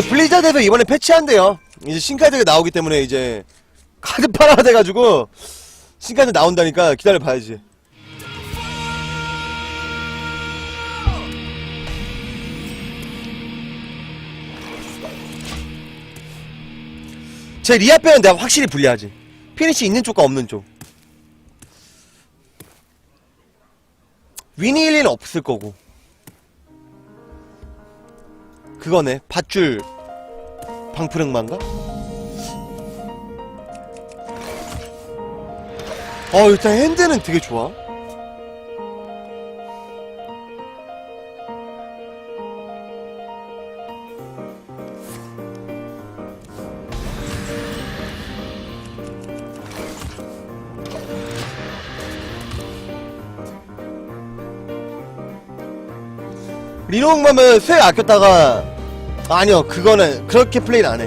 근데 블리자드에서 이번에 패치한대요. 이제 신카드가 나오기 때문에 이제 카드파라 돼가지고 신카드 나온다니까 기다려 봐야지. 제 리아 빼는 내가 확실히 불리하지. 피니시 있는 쪽과 없는 쪽. 위니 일리는 없을 거고. 그거네. 밧줄 방프릉만가? 어 일단 핸드는 되게 좋아. 리노응맘은 수액 아꼈다가 아니요 그거는 그렇게 플레이는 안해.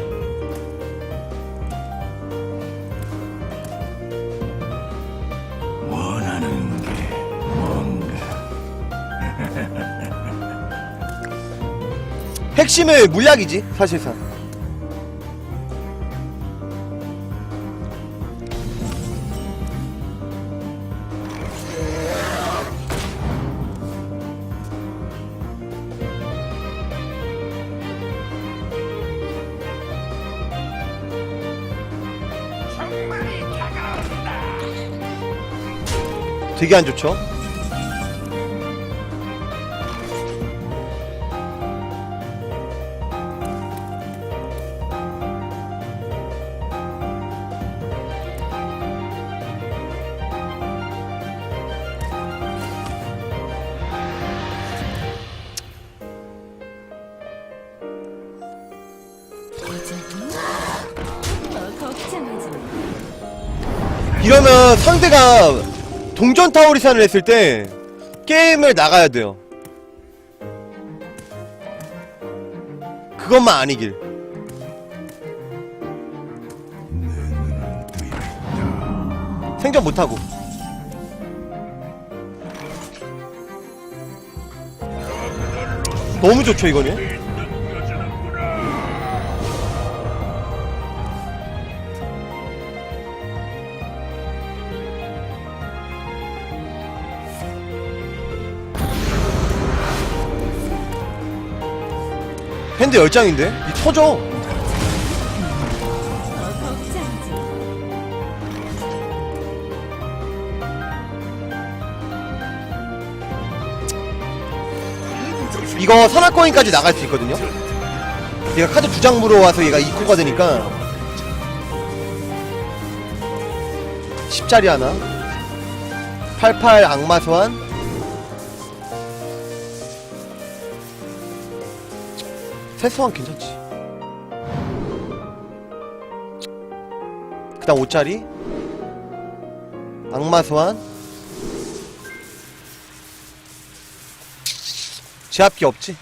원하는 게 뭔가? 핵심은 물약이지 사실상 되게 안 좋죠. 이러면 상대가 동전 타오리산을 했을 때 게임을 나가야 돼요. 그것만 아니길. 생존 못하고. 너무 좋죠, 이거는. 핸드 10장인데? 이 터져. 이거 산악거인까지 나갈 수 있거든요. 얘가 카드 두 장 물어와서 얘가 2코가 되니까 10짜리 하나 88 악마 소환 새 소환 괜찮지? 그 다음 5짜리? 악마 소환? 제압기 없지?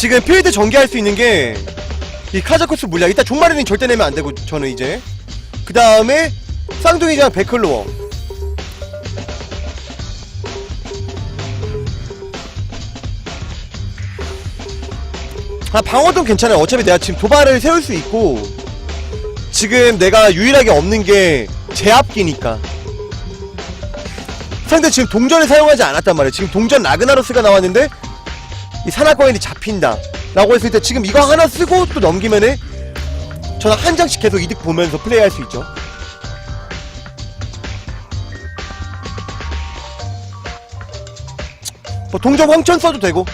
지금 필드 전개할 수 있는 게 이 카자코스 물약 일단 종마리는 절대 내면 안 되고 저는 이제. 그 다음에 쌍둥이장 베클로어. 아 방어도 괜찮아요. 어차피 내가 지금 도발을 세울 수 있고 지금 내가 유일하게 없는 게 제압기니까. 상대 지금 동전을 사용하지 않았단 말이에요. 지금 동전 라그나로스가 나왔는데 이 산악거인이 잡힌다 라고 했을 때 지금 이거 하나 쓰고 또 넘기면은 저는 한 장씩 계속 이득 보면서 플레이할 수 있죠 뭐 동전 황천 써도 되고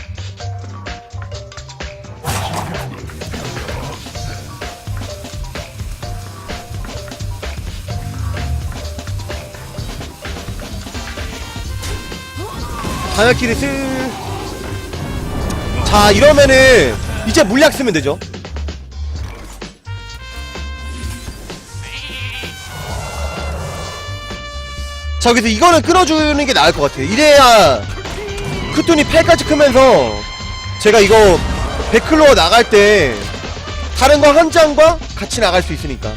단약끼리 슬. 자, 이러면은, 이제 물약 쓰면 되죠. 자, 그래서 이거는 끊어주는 게 나을 것 같아요. 이래야, 크톤이 팔까지 크면서, 제가 이거, 백클로어 나갈 때, 다른 거 한 장과 같이 나갈 수 있으니까.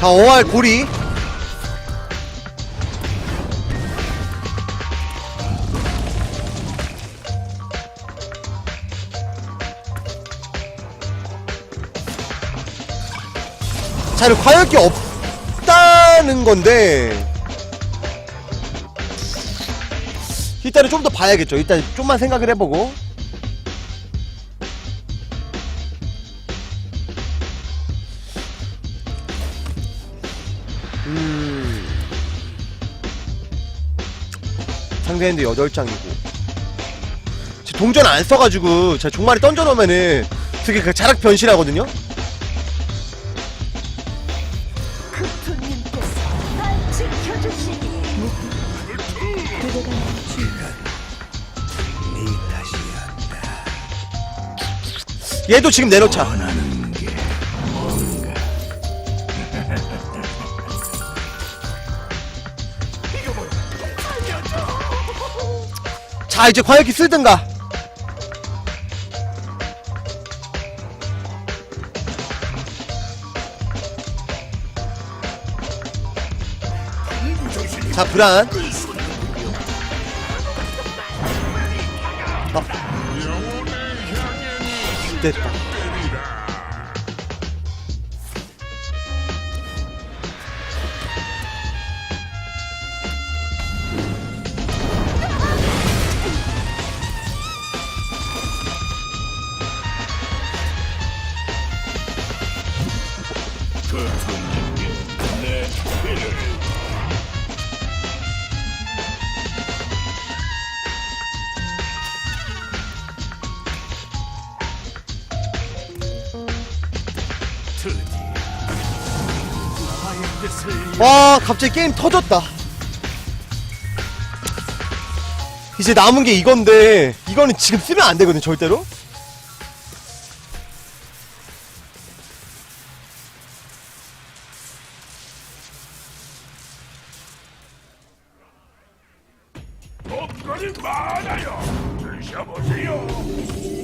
자, 5알 고리. 자, 이거 과역이 없다는 건데. 일단은 좀 더 봐야겠죠. 일단 좀만 생각을 해보고. 상대 핸드 8장이고. 동전 안 써가지고, 제가 종말에 던져놓으면은 되게 그 자락 변신하거든요? 얘도 지금 내놓자. 자, 이제 과역기 쓰든가. 자, 불안. 어. 됐다. 와, 갑자기 게임 터졌다. 이제 남은 게 이건데, 이거는 지금 쓰면 안 되거든, 절대로. 많아요. 드셔보세요.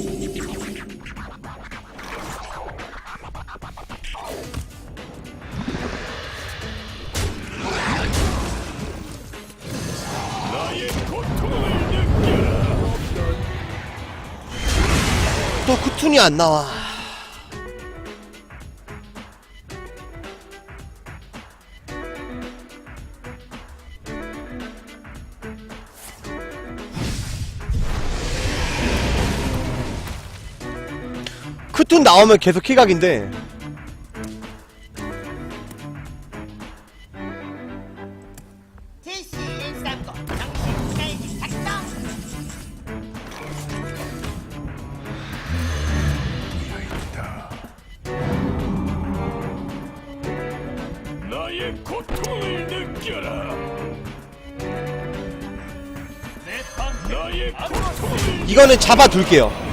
또 쿠툰이 안 나와. 쿠툰 나오면 계속 키각인데 이거는 잡아둘게요.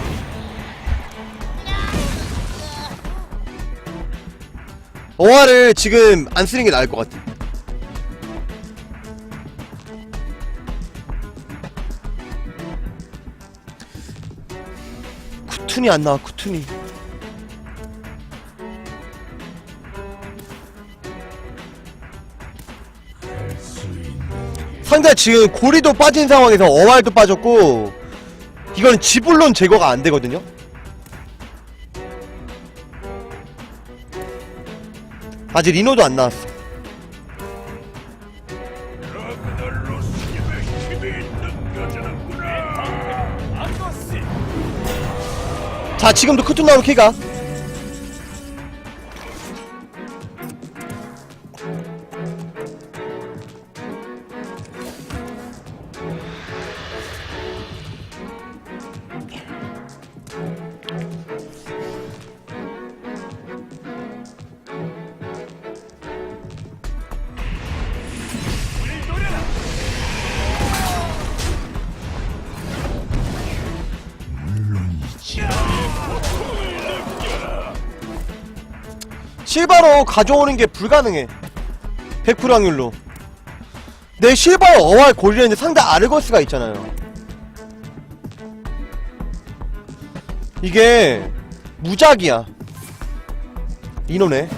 어화를 지금 안 쓰는 게 나을 것 같아. 쿠툰이 안 나와, 쿠툰이. 상대 지금 고리도 빠진 상황에서 어활도 빠졌고 이건 지불론 제거가 안 되거든요. 아직 리노도 안 나왔어. 자, 지금도 크툰 나오는 키가. 실바로 가져오는 게 불가능해. 100% 확률로. 내 실바로 어할 골리는데 상대 아르거스가 있잖아요. 이게 무작이야. 이노네